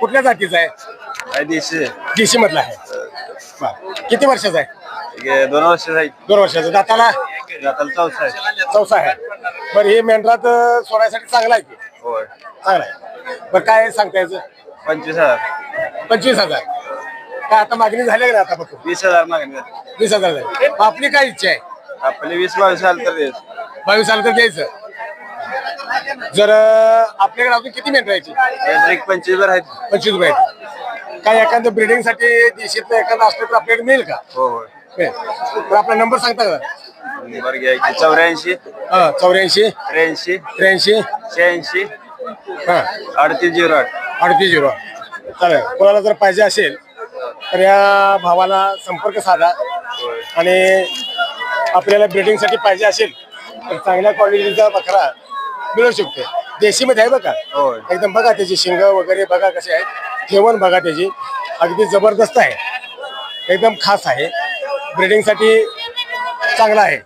कुठल्या जातीचा आहे? देशी देशी. मधला आहे. बरं. किती वर्षाचा आहे? दोन वर्ष जाईल दोन वर्षाचा. दाताला? आता चौथा आहे. चौसा आहे. बरं हे मेंढरात अं, सोडायसाठी चांगला आहे की? होय. चांगला आहे. बरं काय सांगता याचं पंचवीस हजार. पंचवीस हजार. काय आता मागणी झाली का नाही आता बघू? वीस हजार मागणी वीस हजार झाली. आपली काय इच्छा आहे? आपले वीस बावीस हजार तर बावीस साल तर द्यायचं. जर आपल्याकडे अजून किती मेंढर यायची एक पंचवीस हजार आहेत. पंचवीस रुपये काय एखादं ब्रिडिंगसाठी देशीतलं एखादं असलं तर आपल्याकडे मिळेल का? हो मिळेल. तर आपला नंबर सांगता का? बरं घ्या की चौऱ्याऐंशी. हा चौऱ्याऐंशी. त्र्याऐंशी. त्र्याऐंशी. शहाऐंशी. हा. अडतीस झिरो आठ. अडतीस झिरो चालेल. कोणाला जर पाहिजे असेल तर या भावाला संपर्क साधा. आणि आपल्याला ब्रिडिंगसाठी पाहिजे असेल तर चांगल्या क्वालिटीचा बकरा मिळू शकते. देशीमध्ये आहे बघा. एकदम बघा त्याची शिंग वगैरे बघा कसे आहेत. ठेवण बघा त्याची. अगदी जबरदस्त आहे. एकदम खास आहे. ब्रिडिंगसाठी चांगला आहे.